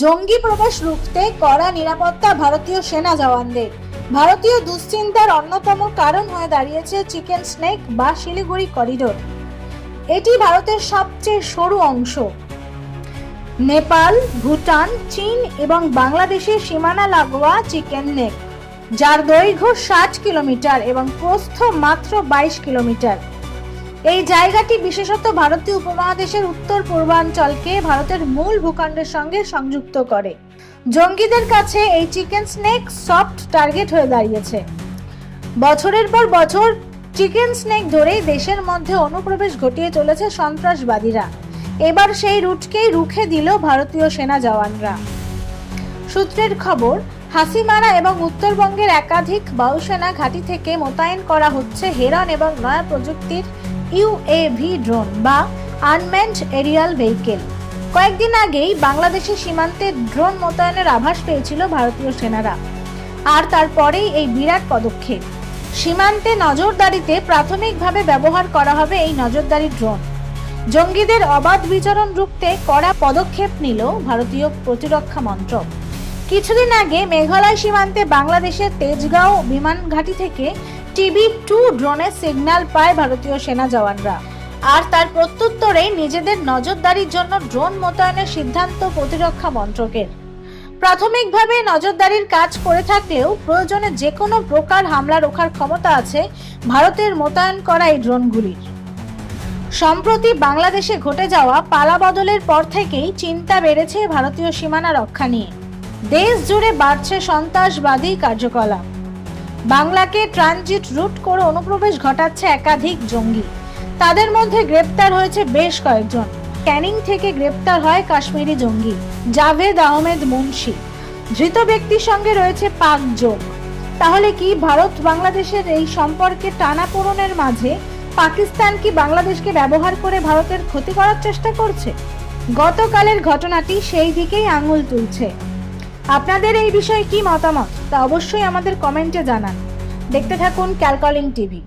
জঙ্গি প্রবেশ রুখতে কড়া নিরাপত্তা ভারতীয় সেনা জওয়ানদের। ভারতীয় দুশ্চিন্তার অন্যতম কারণ হয়ে দাঁড়িয়েছে চিকেন স্নেক বা শিলিগুড়ি করিডোর। এটি ভারতের সবচেয়ে সরু অংশ। নেপাল, ভুটান, চীন এবং বাংলাদেশের সীমানা লাগোয়া চিকেন নেক, যার দৈর্ঘ্য ষাট কিলোমিটার এবং প্রস্থ মাত্র বাইশ কিলোমিটার। এই জায়গাটি বিশেষত ভারতীয় উপমহাদেশের উত্তর পূর্বাঞ্চলকে ভারতের মূল ভূখণ্ডের সঙ্গে সংযুক্ত করে। জঙ্গিদের কাছে এই চিকেন স্নেক সফট টার্গেট হয়ে দাঁড়িয়েছে। বছরের পর বছর চিকেন স্নেক ধরেই দেশের মধ্যে অনুপ্রবেশ ঘটিয়ে চলেছে সন্ত্রাসবাদীরা। এবার সেই রুটকেই রুখে দিল ভারতীয় সেনা জওয়ানরা। সূত্রের খবর, হাসিমারা এবং উত্তরবঙ্গের একাধিক বায়ুসেনা ঘাঁটি থেকে মোতায়েন করা হচ্ছে হেরন এবং নয়া প্রযুক্তির ইউএভি ড্রোন বা আনম্যান্ড এরিয়াল ভেহিকেল কয়েকদিন আগেই বাংলাদেশের সীমান্তে ড্রোন মোতায়েনের আভাস পেয়েছিল ভারতীয় সেনারা। আর তারপরেই এই বিরাট পদক্ষেপ। সীমান্তে নজরদারিতে প্রাথমিকভাবে ব্যবহার করা হবে এই নজরদারি ড্রোন জঙ্গিদের অবাধ বিচরণ রুখতে কড়া পদক্ষেপ নিল ভারতীয় প্রতিরক্ষা মন্ত্রক। কিছুদিন আগে মেঘালয় সীমান্তে বাংলাদেশের তেজগাঁও বিমান ঘাঁটি থেকে টিভি টু ড্রোনের সিগন্যাল পায় ভারতীয় সেনা জওয়ানরা। আর তার প্রত্যুত্তরে নিজেদের নজরদারির জন্য ড্রোন মোতায়েনের সিদ্ধান্ত প্রতিরক্ষা মন্ত্রকের। প্রাথমিকভাবে নজরদারির কাজ করে থাকলেও প্রয়োজনে যে কোনো প্রকার হামলা রোখার ক্ষমতা আছে ভারতের মোতায়েন করা এই ড্রোনগুলির। সম্প্রতি বাংলাদেশে ঘটে যাওয়া পালা বদলের পর থেকেই চিন্তা বেড়েছে ভারতীয় সীমানা রক্ষা নিয়ে। দেশ জুড়ে বাড়ছে সন্ত্রাসবাদী কার্যকলাপ। বাংলাকে ট্রানজিট রুট করে অনুপ্রবেশ ঘটাচ্ছে একাধিক জঙ্গি। তাদের মধ্যে গ্রেপ্তার হয়েছে বেশ কয়েকজন। ক্যানিং থেকে গ্রেপ্তার হয় কাশ্মীরি জঙ্গি জাভেদ আহমেদ মুন্সি। ধৃত ব্যক্তির সঙ্গে রয়েছে পাক যোগ। তাহলে কি ভারত বাংলাদেশের এই সম্পর্কে টানাপোড়েনের মাঝে পাকিস্তান কি বাংলাদেশকে ব্যবহার করে ভারতের ক্ষতি করার চেষ্টা করছে? গতকালের ঘটনাটি সেই দিকেই আঙুল তুলছে। আপনাদের এই বিষয়ে কি মতামত তা অবশ্যই আমাদের কমেন্টে জানান। দেখতে থাকুন ক্যালকলিং টিভি।